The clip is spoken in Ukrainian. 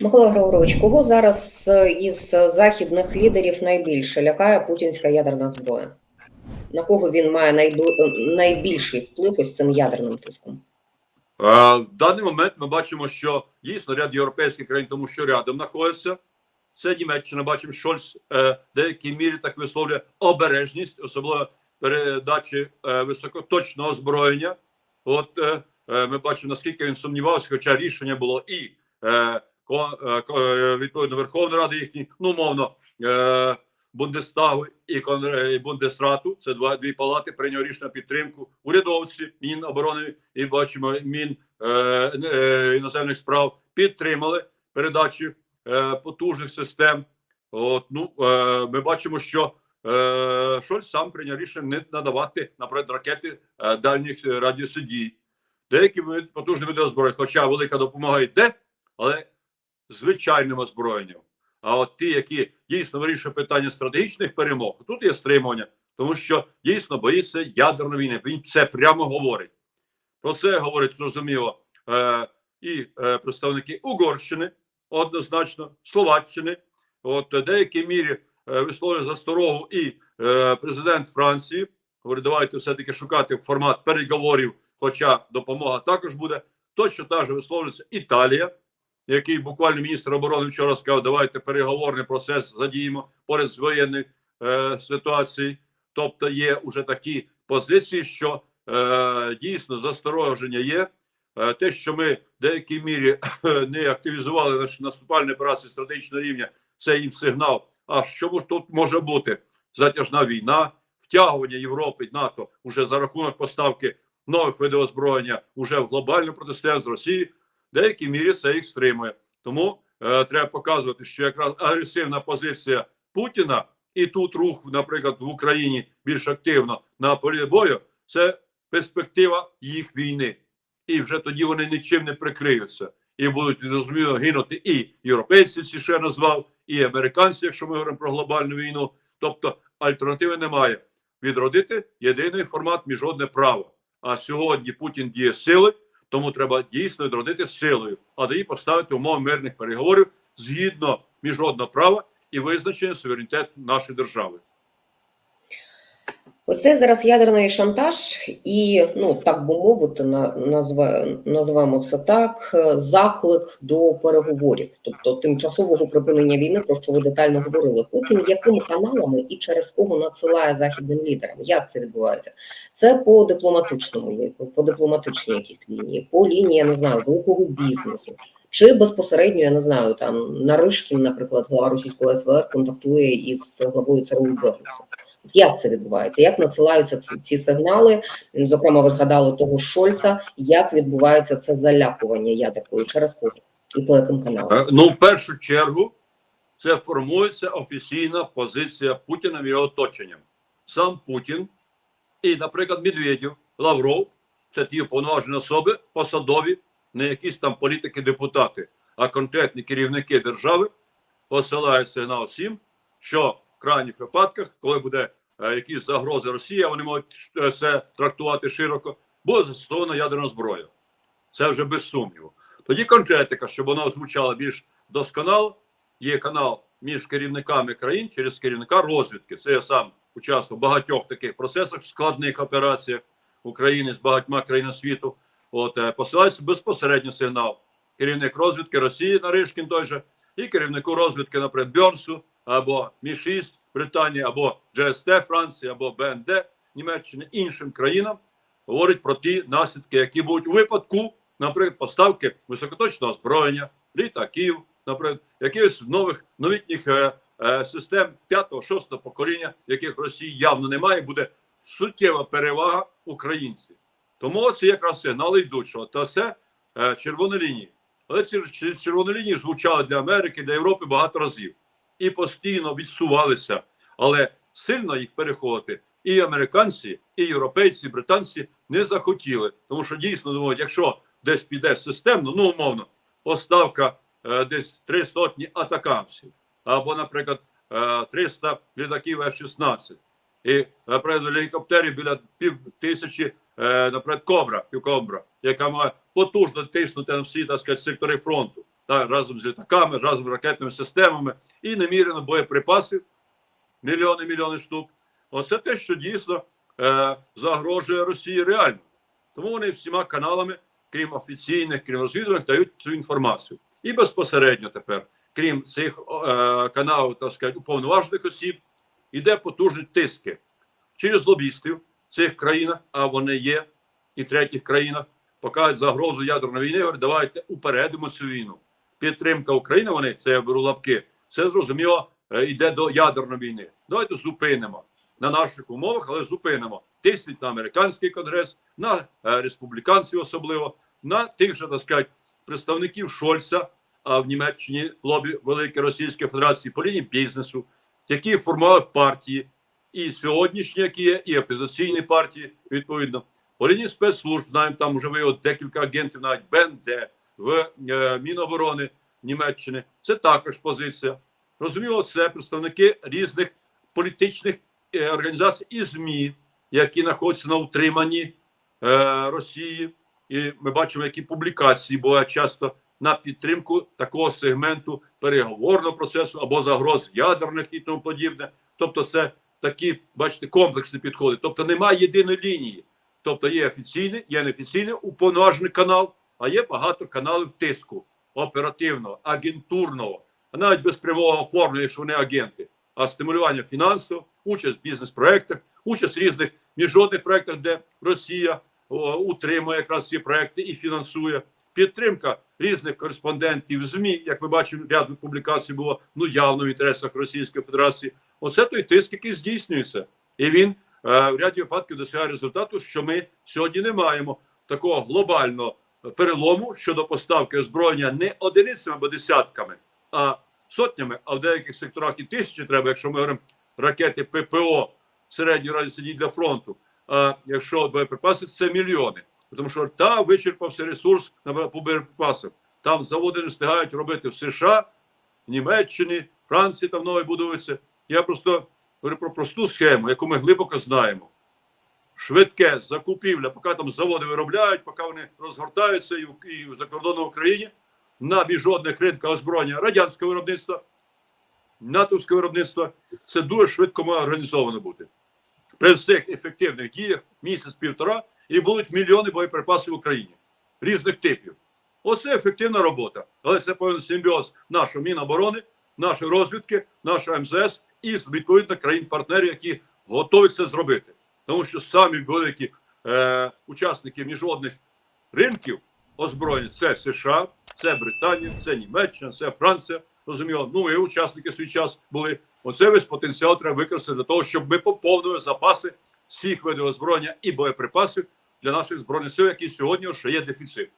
Микола Григорович, кого зараз е, із західних лідерів найбільше лякає путінська ядерна зброя? На кого він має е, найбільший вплив ось цим ядерним тиском? Е, В даний момент ми бачимо, що дійсно ряд європейських країн, тому що рядом знаходяться. Це Німеччина, бачимо, Шольц в деякій мірі так висловлює обережність, особливо передачі високоточного озброєння. От ми бачимо, наскільки він сумнівався, хоча рішення було і відповідно Верховної Ради їхній, ну мовно, е, Бундестагу і, Бундесрату. Це два дві палати прийняв рішення підтримку. Урядовці Міноборони і бачимо Мін е, е, іноземних справ підтримали передачу е, потужних систем. От ну е, ми бачимо, що е, Шольц сам прийняв рішення не надавати наприклад ракети е, дальніх е, радіусу. Деякі потужні види озброєння, хоча велика допомога йде, але звичайним озброєнням. А от ті, які дійсно вирішують питання стратегічних перемог, тут є стримування, тому що дійсно боїться ядерної війни. Він це прямо говорить. Про це говорить зрозуміло е, і е, представники Угорщини, однозначно, Словаччини. От в деякій мірі е, висловлює засторогу і е, президент Франції. Говорить, давайте все-таки шукати формат переговорів, хоча допомога також буде. Точно так же висловлюється Італія, який буквально міністр оборони вчора сказав, давайте переговорний процес задіємо поряд з воєнною е, ситуацією. Тобто є вже такі позиції, що е, дійсно застороження є. Е, те, що ми в деякій мірі не активізували наші наступальні операції стратегічного рівня, це їм сигнал. А що тут може бути? Затяжна війна, втягування Європи і НАТО уже за рахунок поставки нових видів озброєння уже в глобальну протистояння з Росією, в деякій мірі це їх стримує. Тому е, треба показувати, що якраз агресивна позиція Путіна і тут рух, наприклад, в Україні більш активно на полі бою, це перспектива їх війни. І вже тоді вони нічим не прикриються і будуть зрозуміло гинути і європейці, ці ще назвав, і американці, якщо ми говоримо про глобальну війну. Тобто альтернативи немає. Відродити єдиний формат міжнародне право. А сьогодні Путін діє сили, тому треба дійсно відродити силою, а тоді поставити умови мирних переговорів згідно міжнародного права і визначення суверенітету нашої держави. Оце зараз ядерний шантаж, і ну так би мовити, на назве називаємо це так. е, Заклик до переговорів, тобто тимчасового припинення війни, про що ви детально говорили. Путін якими каналами і через кого надсилає західним лідерам? Як це відбувається? Це по дипломатичному по дипломатичній якійсь лінії, по лінії я не знаю великого бізнесу. Чи безпосередньо я не знаю там Наришкін, наприклад, глава російського СВР контактує із главою ЦРУ Берлусом. Як це відбувається? Як надсилаються ці, сигнали? Зокрема, ви згадали того Шольца. Як відбувається це залякування ядеркою? Через кого і по яким каналам? Е, Ну, в першу чергу, це формується офіційна позиція Путіна і його оточенням. Сам Путін і, наприклад, Медведєв, Лавров це ті уповноважені особи, посадові, не якісь там політики-депутати, а конкретні керівники держави посилають сигнал всім, що в крайніх випадках, коли буде е, якісь загрози Росії, вони можуть е, це трактувати широко, буде застосована ядерна зброя. Це вже без сумніву. Тоді конкретика, щоб вона звучала більш досконало, є канал між керівниками країн через керівника розвідки. Це я сам участвував в багатьох таких процесах, складних операціях України з багатьма країнами світу. От е, посилається безпосередньо сигнал. Керівник розвідки Росії Наришкін той же, і керівнику розвідки, наприклад, Бьорнсу, або Мі-6 Британії, або GST Франції, або БНД Німеччини, іншим країнам говорить про ті наслідки, які будуть у випадку, наприклад, поставки високоточного озброєння, літаків, наприклад, якихось нових новітніх е, е, систем 5-6 покоління, яких Росії явно немає, буде суттєва перевага українців. Тому це якраз сигнали йдуть, що то це е, червоні лінії. Але ці червоні лінії звучали для Америки, для Європи багато разів і постійно відсувалися, але сильно їх переходити і американці, і європейці, і британці не захотіли, тому що дійсно думають, якщо десь піде системно, ну умовно, поставка е, десь три сотні атакамсів, або, наприклад, е, 300 літаків F-16, і, наприклад, гелікоптерів біля пів тисячі, е, наприклад, кобра, півкобра, яка має потужно тиснути на всі так сказати, сектори фронту. Так, разом з літаками, разом з ракетними системами і немірено боєприпасів, мільйони мільйони штук. Оце те, що дійсно е, загрожує Росії реально. Тому вони всіма каналами, крім офіційних, крім розвідувальних, дають цю інформацію. І безпосередньо тепер, крім цих е, каналів, так сказати, уповноважених осіб, іде потужні тиски через лобістів цих країнах, а вони є, і третіх країнах, показують загрозу ядерної війни, говорять, давайте упередимо цю війну. Підтримка України, вони це я беру лапки, це зрозуміло, е, йде до ядерної війни. Давайте зупинимо на наших умовах, але зупинимо. Тисніть на американський конгрес, на е, республіканців особливо, на тих же, так сказати, представників Шольца, а в Німеччині лобі Великої Російської Федерації по лінії бізнесу, які формують партії, і сьогоднішні, які є, і опозиційні партії, відповідно. По лінії спецслужб знаємо, там вже виявили декілька агентів, навіть БНД, в е, Міноборони Німеччини. Це також позиція. Розуміло, це представники різних політичних е, організацій і ЗМІ, які знаходяться на утриманні е, Росії. І ми бачимо, які публікації бувають часто на підтримку такого сегменту переговорного процесу або загроз ядерних і тому подібне. Тобто, це такі, бачите, комплексні підходи. Тобто немає єдиної лінії. Тобто є офіційний, є неофіційний уповноважений канал, а є багато каналів тиску оперативного, агентурного, а навіть без прямого оформлення, якщо вони агенти, а стимулювання фінансового, участь в бізнес-проектах, участь в різних міжнародних проектах, де Росія о, утримує якраз ці проекти і фінансує. Підтримка різних кореспондентів ЗМІ, як ми бачимо, ряд публікацій було ну явно в інтересах Російської Федерації. Оце той тиск, який здійснюється, і він е, в ряді випадків досягає результату, що ми сьогодні не маємо такого глобального перелому щодо поставки озброєння не одиницями або десятками, а сотнями, а в деяких секторах і тисячі треба, якщо ми говоримо ракети ППО середньої радіусі дій для фронту. А якщо боєприпаси, це мільйони. Тому що та вичерпався ресурс на по. Там заводи не встигають робити в США, Німеччині, Франції там нові будуються. Я просто говорю про просту схему, яку ми глибоко знаємо. Швидке закупівля, поки там заводи виробляють, поки вони розгортаються і, в- і за кордоном Україні на міжнародних ринках озброєння радянського виробництва, натовського виробництва. Це дуже швидко має організовано бути. При всіх ефективних діях місяць-півтора і будуть мільйони боєприпасів в Україні різних типів. Оце ефективна робота. Але це повинен симбіоз нашої Міноборони, нашої розвідки, нашого МЗС і відповідно країн-партнерів, які готові це зробити. Тому що самі великі е, учасники міжнародних ринків озброєння це США, це Британія, це Німеччина, це Франція. Розуміло, ну і учасники свій час були. Оце весь потенціал треба використати для того, щоб ми поповнили запаси всіх видів озброєння і боєприпасів для наших збройних сил, які сьогодні ще є дефіцит.